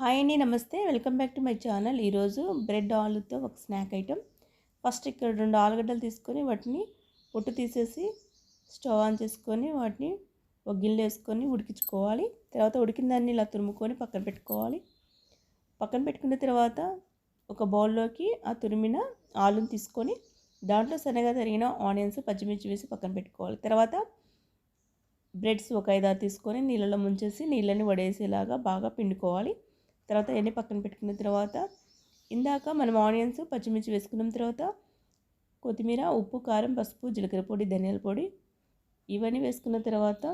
Hi అండి నమస్తే. Welcome back to my channel. ఈరోజు బ్రెడ్ ఆలుతో ఒక స్నాక్ ఐటెం ఫస్ట్ ఇక్కడ రెండు ఆలుగడ్డలు తీసుకొని వాటిని పొట్టు తీసేసి స్టవ్ ఆన్ చేసుకొని వాటిని ఒక గిన్నె వేసుకొని ఉడికించుకోవాలి. తర్వాత ఉడికిన దాన్ని ఇలా తురుముకొని పక్కన పెట్టుకోవాలి. పక్కన పెట్టుకున్న తర్వాత ఒక బౌల్లోకి ఆ తురిమిన ఆలుని తీసుకొని దాంట్లో సన్నగా తరిగిన ఆనియన్స్ పచ్చిమిర్చి వేసి పక్కన పెట్టుకోవాలి. తర్వాత బ్రెడ్స్ ఒక ఐదారు తీసుకొని నీళ్ళలో ముంచేసి నీళ్ళని వడేసేలాగా బాగా పిండుకోవాలి. తర్వాత ఎన్ని పక్కన పెట్టుకున్న తర్వాత ఇందాక మనం ఆనియన్స్ పచ్చిమిర్చి వేసుకున్న తర్వాత కొత్తిమీర ఉప్పు కారం పసుపు జీలకర్ర పొడి ధనియాల పొడి ఇవన్నీ వేసుకున్న తర్వాత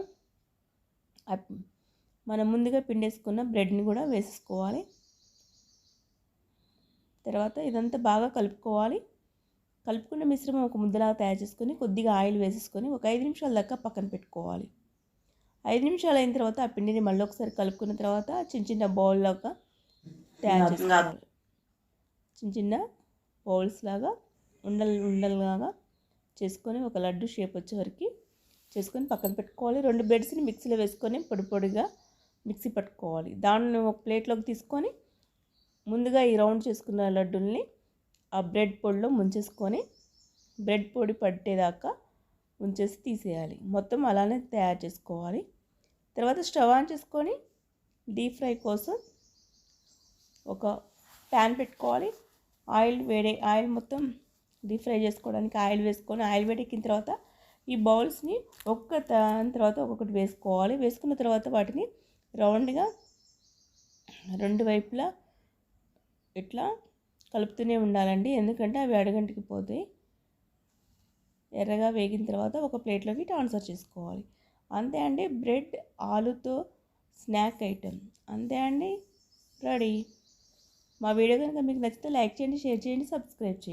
మనం ముందుగా పిండేసుకున్న బ్రెడ్ని కూడా వేసుకోవాలి తర్వాత ఇదంతా బాగా కలుపుకోవాలి. కలుపుకున్న మిశ్రమం ఒక ముద్దలాగా తయారు చేసుకొని కొద్దిగా ఆయిల్ వేసేసుకొని ఒక ఐదు నిమిషాల దాకా పక్కన పెట్టుకోవాలి. ఐదు నిమిషాలు అయిన తర్వాత ఆ పిండిని మళ్ళీ ఒకసారి కలుపుకున్న తర్వాత చిన్న చిన్న బౌల్లాగా తయారు చేసుకోవాలి చిన్న చిన్న బౌల్స్ లాగా ఉండలు ఉండలులాగా చేసుకొని ఒక లడ్డు షేప్ వచ్చే వరకు చేసుకొని పక్కన పెట్టుకోవాలి. రెండు బెడ్స్ని మిక్సీలో వేసుకొని పొడి పొడిగా మిక్సీ పట్టుకోవాలి. దాన్ని ఒక ప్లేట్లోకి తీసుకొని ముందుగా ఈ రౌండ్ చేసుకున్న లడ్డుల్ని ఆ బ్రెడ్ పొడిలో ముంచేసుకొని బ్రెడ్ పొడి పట్టేదాకా ఉంచేసి తీసేయాలి. మొత్తం అలానే తయారు చేసుకోవాలి. తర్వాత స్టవ్ ఆన్ చేసుకొని డీప్ ఫ్రై కోసం ఒక ప్యాన్ పెట్టుకోవాలి. ఆయిల్ వేడే ఆయిల్ మొత్తం డీప్ ఫ్రై చేసుకోవడానికి ఆయిల్ వేసుకొని ఆయిల్ వేడెక్కిన తర్వాత ఈ బౌల్స్ని ఒక్క దాని తర్వాత ఒక్కొక్కటి వేసుకోవాలి. వేసుకున్న తర్వాత వాటిని రౌండ్గా రెండు వైపులా ఇట్లా కలుపుతూనే ఉండాలండి. ఎందుకంటే అవి అడగంటికి పోతాయి. ఎర్రగా వేగిన తర్వాత ఒక ప్లేట్లోకి ట్రాన్స్ఫర్ చేసుకోవాలి. అంతే అండి. బ్రెడ్ ఆలుతో స్నాక్ ఐటెం. అంతే అండి. రెడీ. మా వీడియో కనుక మీకు నచ్చితే లైక్ చేయండి షేర్ చేయండి సబ్స్క్రైబ్ చేయండి.